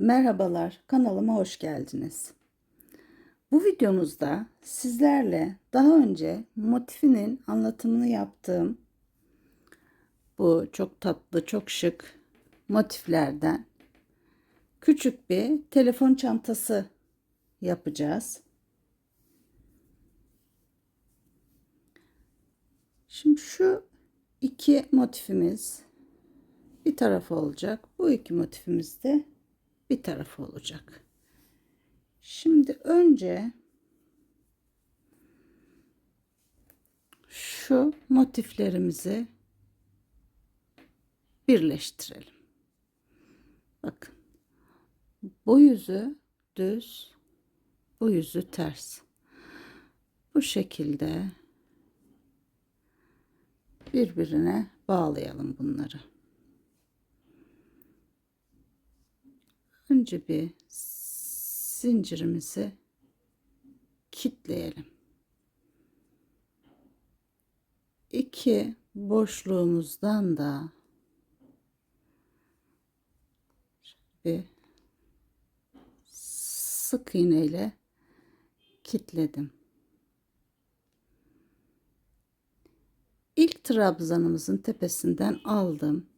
Merhabalar, kanalıma hoş geldiniz. Bu videomuzda sizlerle daha önce motifinin anlatımını yaptığım bu çok tatlı, çok şık motiflerden küçük bir telefon çantası yapacağız. Şimdi şu iki motifimiz bir tarafı olacak. Bu iki motifimiz de bir tarafı olacak. Şimdi önce şu motiflerimizi birleştirelim. Bakın. Bu yüzü düz, bu yüzü ters. Bu şekilde birbirine bağlayalım bunları. Önce bir zincirimizi kitleyelim. İki boşluğumuzdan da bir sık iğne ile kitledim. İlk trabzanımızın tepesinden aldım.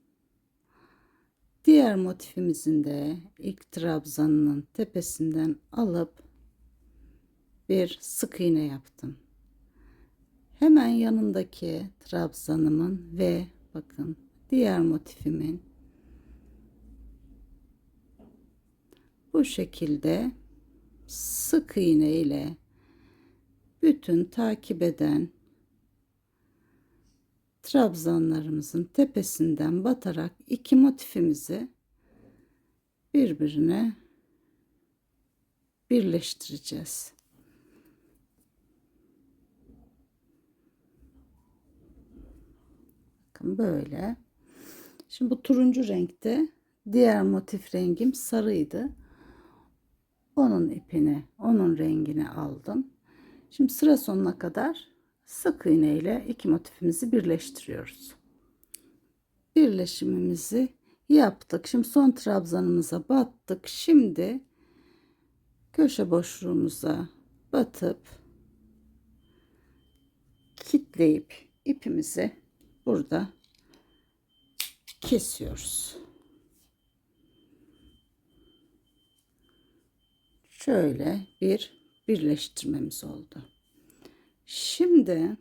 Diğer motifimizin de ilk trabzanının tepesinden alıp bir sık iğne yaptım. Hemen yanındaki trabzanımın ve bakın diğer motifimin bu şekilde sık iğne ile bütün takip eden trabzanlarımızın tepesinden batarak iki motifimizi birbirine birleştireceğiz. Bakın böyle. Şimdi bu turuncu renkte diğer motif rengim sarıydı. Onun ipini, onun rengini aldım. Şimdi sıra sonuna kadar sık iğne ile iki motifimizi birleştiriyoruz. Birleşimimizi yaptık. Şimdi son trabzanımıza battık. Şimdi köşe boşluğumuza batıp kitleyip ipimizi burada kesiyoruz. Şöyle bir birleştirmemiz oldu. Şimdi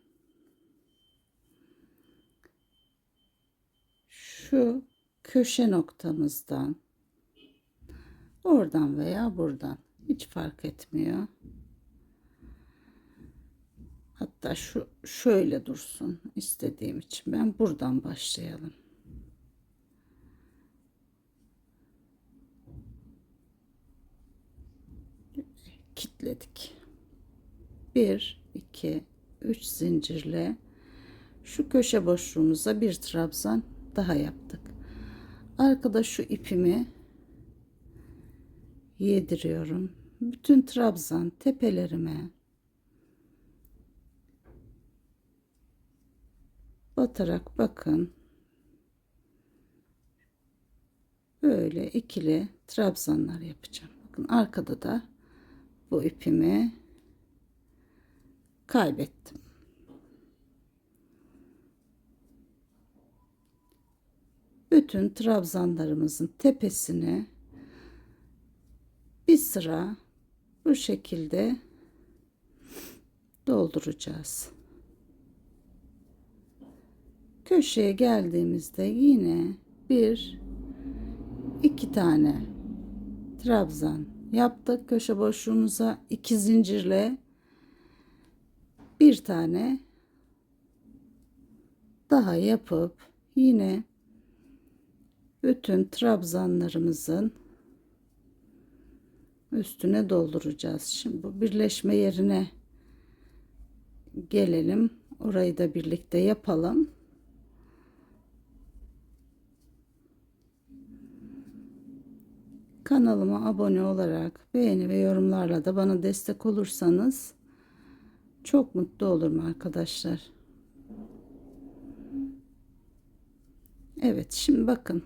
şu köşe noktamızdan oradan veya buradan hiç fark etmiyor. Hatta şu şöyle dursun istediğim için ben buradan başlayalım. Kitledik. 1 2 3 zincirle şu köşe boşluğumuza bir trabzan daha yaptık. Arkada şu ipimi yediriyorum. Bütün trabzan tepelerime batarak bakın. Böyle ikili trabzanlar yapacağım. Bakın arkada da bu ipimi kaybettim. Bütün trabzanlarımızın tepesine bir sıra bu şekilde dolduracağız. Köşeye geldiğimizde yine bir iki tane trabzan yaptık. Köşe boşluğumuza iki zincirle bir tane daha yapıp yine bütün trabzanlarımızın üstüne dolduracağız. Şimdi bu birleşme yerine gelelim. Orayı da birlikte yapalım. Kanalıma abone olarak beğeni ve yorumlarla da bana destek olursanız çok mutlu olurum arkadaşlar. Evet şimdi bakın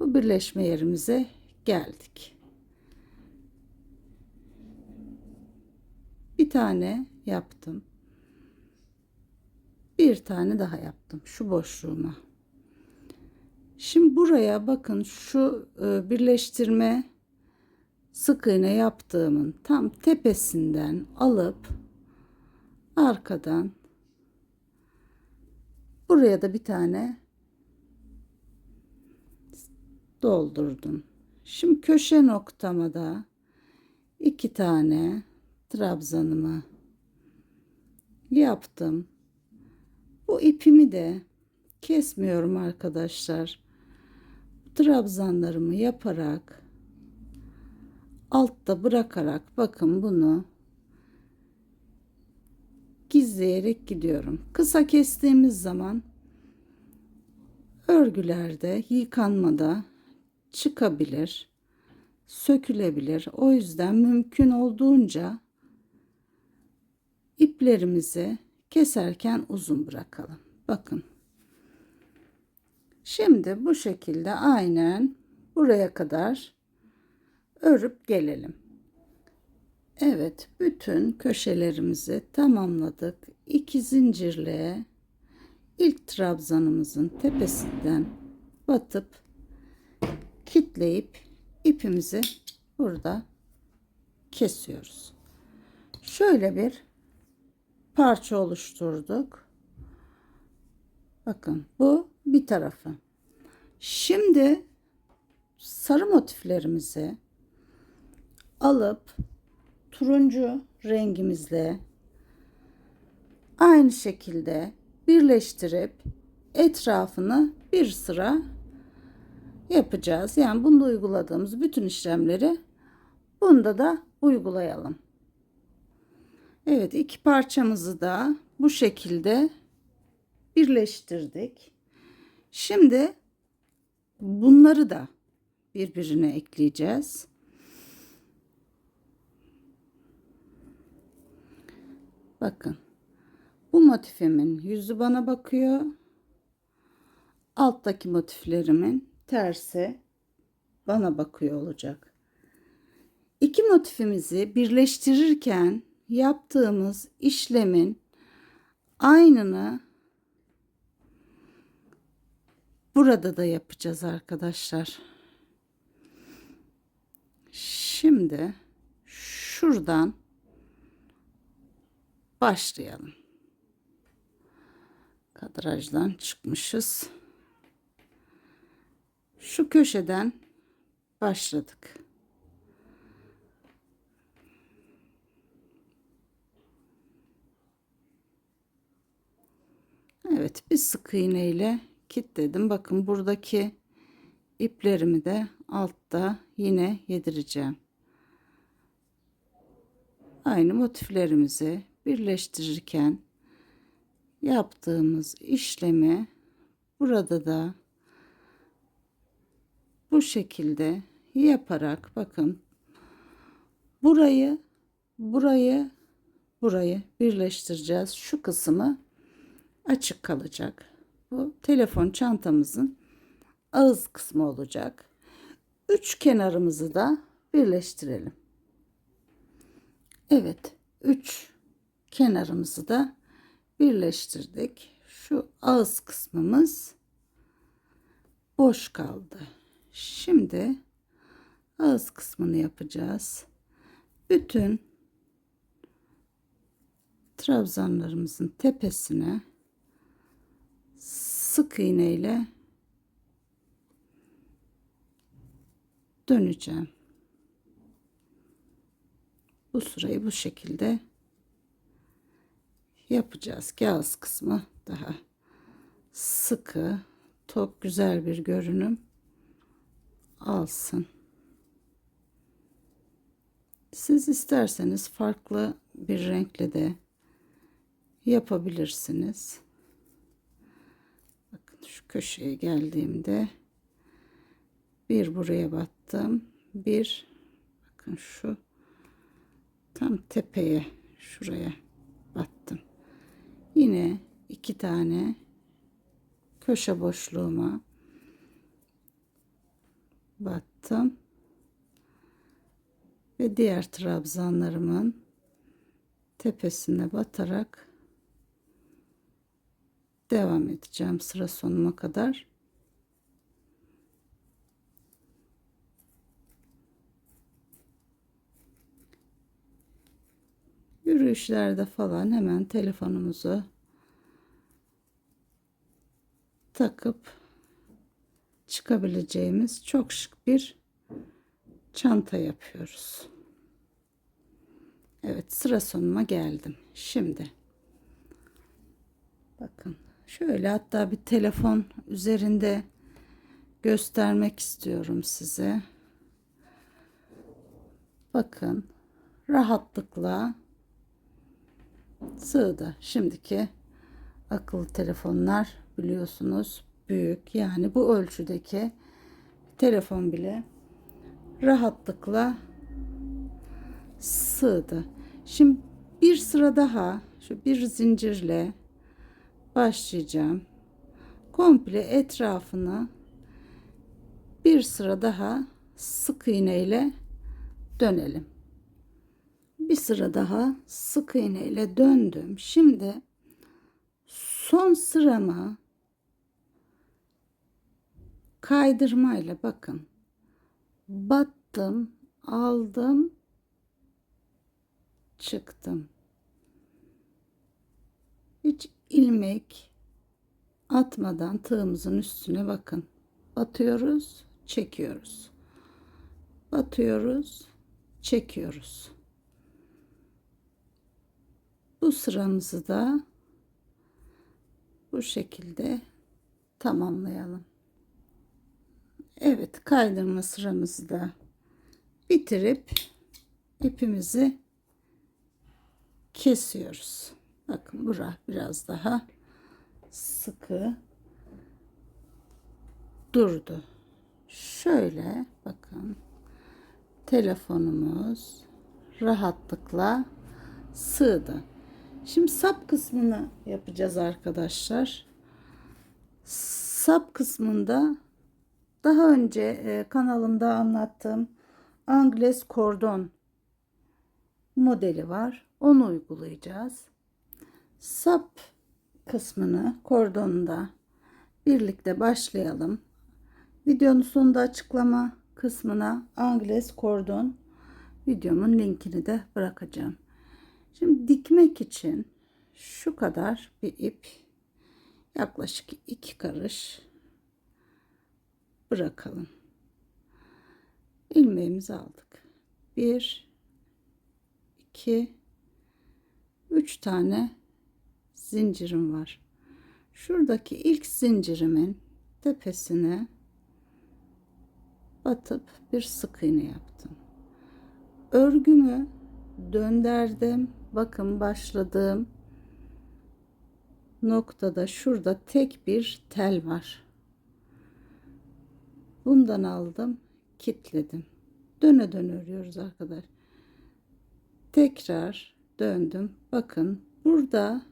bu birleşme yerimize geldik. Bir tane yaptım. Bir tane daha yaptım şu boşluğuma. Şimdi buraya bakın şu e, birleştirme sık iğne yaptığımın tam tepesinden alıp arkadan buraya da bir tane doldurdum. Şimdi köşe noktama da iki tane trabzanımı yaptım. Bu ipimi de kesmiyorum arkadaşlar. Trabzanlarımı yaparak altta bırakarak bakın bunu gizleyerek gidiyorum. Kısa kestiğimiz zaman örgülerde yıkanmada çıkabilir, sökülebilir. O yüzden mümkün olduğunca iplerimizi keserken uzun bırakalım. Bakın. Şimdi bu şekilde aynen buraya kadar örüp gelelim. Evet, bütün köşelerimizi tamamladık. İki zincirle ilk trabzanımızın tepesinden batıp kitleyip ipimizi burada kesiyoruz. Şöyle bir parça oluşturduk. Bakın bu bir tarafı. Şimdi sarı motiflerimizi alıp turuncu rengimizle aynı şekilde birleştirip etrafını bir sıra yapacağız. Yani bunda uyguladığımız bütün işlemleri bunda da uygulayalım. Evet iki parçamızı da bu şekilde birleştirdik. Şimdi bunları da birbirine ekleyeceğiz. Bakın. Bu motifimin yüzü bana bakıyor. Alttaki motiflerimin tersi bana bakıyor olacak. İki motifimizi birleştirirken yaptığımız işlemin aynını burada da yapacağız arkadaşlar. Şimdi şuradan başlayalım. Kadrajdan çıkmışız. Şu köşeden başladık. Evet bir sık iğne ile kilitledim. Bakın buradaki iplerimi de altta yine yedireceğim. Aynı motiflerimizi birleştirirken yaptığımız işlemi burada da bu şekilde yaparak bakın burayı burayı burayı birleştireceğiz. Şu kısmı açık kalacak. Bu telefon çantamızın ağız kısmı olacak. Üç kenarımızı da birleştirelim. Evet, üç kenarımızı da birleştirdik. Şu ağız kısmımız boş kaldı. Şimdi ağız kısmını yapacağız. Bütün trabzanlarımızın tepesine sık iğne ile döneceğim. Bu sırayı bu şekilde yapacağız ki ağız kısmı daha sıkı, tok güzel bir görünüm alsın. Siz isterseniz farklı bir renkle de yapabilirsiniz. Bakın şu köşeye geldiğimde bir buraya battım. Bir bakın şu tam tepeye şuraya. Yine iki tane köşe boşluğuma battım. ve diğer trabzanlarımın tepesine batarak devam edeceğim sıra sonuna kadar. Yürüyüşlerde falan hemen telefonumuzu takıp çıkabileceğimiz çok şık bir çanta yapıyoruz. Evet sıra sonuna geldim. Şimdi bakın şöyle hatta bir telefon üzerinde göstermek istiyorum size. Bakın rahatlıkla sığdı. Şimdiki akıllı telefonlar biliyorsunuz büyük. Yani bu ölçüdeki telefon bile rahatlıkla sığdı. Şimdi bir sıra daha şu bir zincirle başlayacağım. Komple etrafını bir sıra daha sık iğne ile dönelim. Bir sıra daha sık iğne ile döndüm. Şimdi son sıramı kaydırmayla bakın. Battım aldım çıktım. Hiç ilmek atmadan tığımızın üstüne bakın. Batıyoruz çekiyoruz. Batıyoruz çekiyoruz bu sıramızı da bu şekilde tamamlayalım Evet kaydırma sıramızı da bitirip ipimizi kesiyoruz. Bakın bura biraz daha sıkı durdu. Şöyle bakın telefonumuz rahatlıkla sığdı. Şimdi sap kısmını yapacağız arkadaşlar. Sap kısmında daha önce e, kanalımda anlattığım Angles kordon modeli var. Onu uygulayacağız. Sap kısmını kordonda birlikte başlayalım. Videonun sonunda açıklama kısmına Angles kordon videomun linkini de bırakacağım. Şimdi dikmek için şu kadar bir ip yaklaşık iki karış bırakalım. ilmeğimizi aldık. 1 2 3 tane zincirim var. Şuradaki ilk zincirimin tepesine batıp bir sık iğne yaptım. Örgümü döndürdüm. Bakın başladığım noktada şurada tek bir tel var. Bundan aldım, kitledim. Döne döne örüyoruz arkadaş. Tekrar döndüm. Bakın burada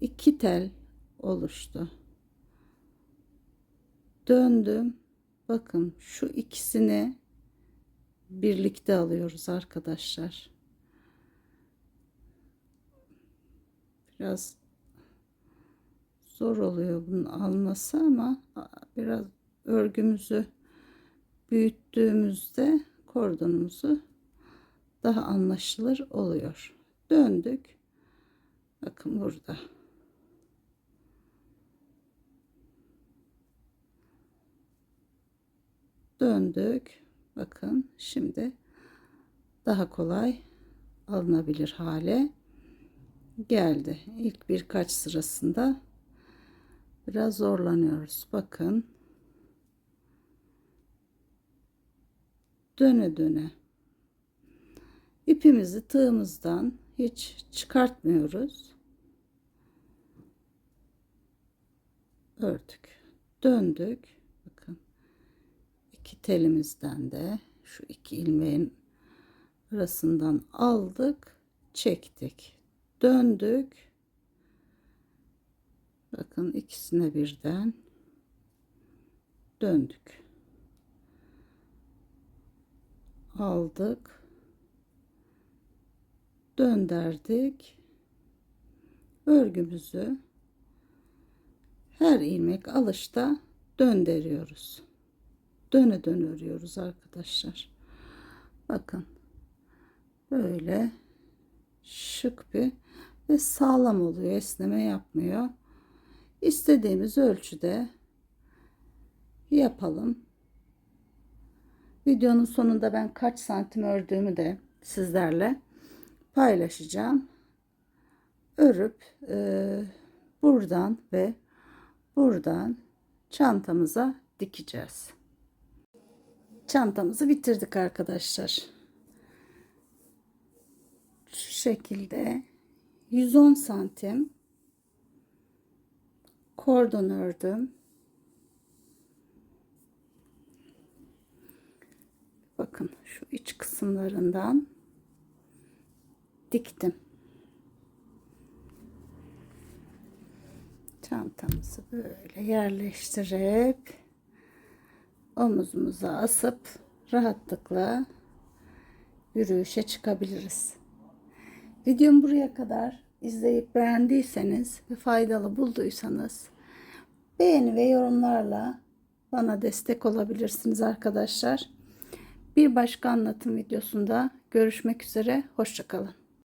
iki tel oluştu. Döndüm. Bakın şu ikisini birlikte alıyoruz arkadaşlar. Biraz zor oluyor bunun alması ama biraz örgümüzü büyüttüğümüzde kordonumuzu daha anlaşılır oluyor. Döndük. Bakın burada. Döndük. Bakın şimdi daha kolay alınabilir hale geldi. İlk birkaç sırasında biraz zorlanıyoruz. Bakın döne döne ipimizi tığımızdan hiç çıkartmıyoruz. Ördük. Döndük. Bakın. iki telimizden de şu iki ilmeğin arasından aldık, çektik. Döndük. Bakın ikisine birden döndük. aldık. Döndürdük. Örgümüzü her ilmek alışta döndürüyoruz. Döne dön örüyoruz arkadaşlar. Bakın. Böyle şık bir ve sağlam oluyor. Esneme yapmıyor. İstediğimiz ölçüde yapalım. Videonun sonunda ben kaç santim ördüğümü de sizlerle paylaşacağım. Örüp e, buradan ve buradan çantamıza dikeceğiz. Çantamızı bitirdik arkadaşlar. Şu şekilde 110 santim kordon ördüm. Bakın şu iç kısımlarından diktim. Çantamızı böyle yerleştirip omuzumuza asıp rahatlıkla yürüyüşe çıkabiliriz. Videomu buraya kadar izleyip beğendiyseniz ve faydalı bulduysanız beğeni ve yorumlarla bana destek olabilirsiniz arkadaşlar. Bir başka anlatım videosunda görüşmek üzere. Hoşçakalın.